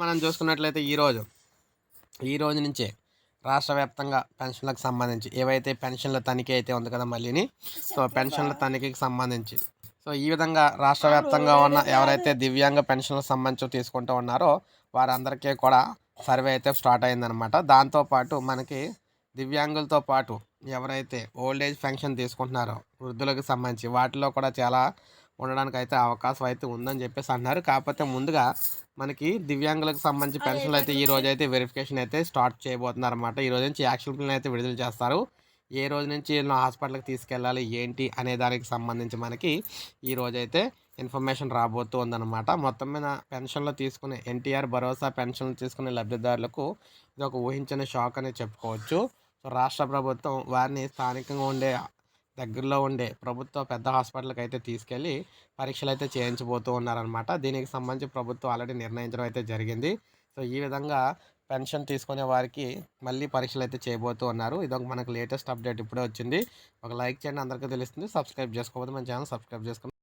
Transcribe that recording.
మనం చూసుకున్నట్లయితే ఈరోజు ఈ రోజు నుంచే రాష్ట్ర వ్యాప్తంగా పెన్షన్లకు సంబంధించి ఏవైతే పెన్షన్ల తనిఖీ అయితే ఉంది కదా మళ్ళీని సో పెన్షన్ల తనిఖీకి సంబంధించి. సో ఈ విధంగా రాష్ట్ర వ్యాప్తంగా ఉన్న ఎవరైతే దివ్యాంగ పెన్షన్లకు సంబంధించి తీసుకుంటూ ఉన్నారో వారందరికీ కూడా సర్వే అయితే స్టార్ట్ అయిందనమాట దాంతోపాటు మనకి దివ్యాంగులతో పాటు ఎవరైతే ఓల్డ్ ఏజ్ పెన్షన్ తీసుకుంటున్నారో వృద్ధులకు సంబంధించి వాటిలో కూడా చాలా ఉండడానికి అయితే అవకాశం అయితే ఉందని చెప్పేసి అన్నారు కాకపోతే ముందుగా మనకి దివ్యాంగులకు సంబంధించి పెన్షన్లు అయితే ఈ రోజు అయితే వెరిఫికేషన్ అయితే స్టార్ట్ చేయబోతున్నారు అనమాట ఈ రోజు నుంచి యాక్షన్ ప్లాన్ అయితే విడుదల చేస్తారు. ఏ రోజు నుంచి వీళ్ళని హాస్పిటల్కి తీసుకెళ్ళాలి ఏంటి అనే దానికి సంబంధించి మనకి ఈ రోజు అయితే ఇన్ఫర్మేషన్ రాబోతూ ఉందన్నమాట. మొత్తం మీద పెన్షన్లు తీసుకునే ఎన్టీఆర్ భరోసా పెన్షన్లు తీసుకునే లబ్ధిదారులకు ఇది ఒక ఊహించని షాక్ అని చెప్పుకోవచ్చు. సో రాష్ట్ర ప్రభుత్వం వారిని స్థానికంగా ఉండే దగ్గరలో ఉండే ప్రభుత్వ పెద్ద హాస్పిటల్కి అయితే తీసుకెళ్ళి పరీక్షలు అయితే చేయించబోతూ ఉన్నారనమాట దీనికి సంబంధించి ప్రభుత్వం ఆల్రెడీ నిర్ణయించడం అయితే జరిగింది. సో ఈ విధంగా పెన్షన్ తీసుకునే వారికి మళ్ళీ పరీక్షలు అయితే చేయబోతూ ఉన్నారు. ఇది ఒక మనకు లేటెస్ట్ అప్డేట్ ఇప్పుడే వచ్చింది. ఒక లైక్ చేయండి. అందరికీ తెలుస్తుంది. సబ్స్క్రైబ్ చేసుకోకపోతే మన ఛానల్ సబ్స్క్రైబ్ చేసుకుని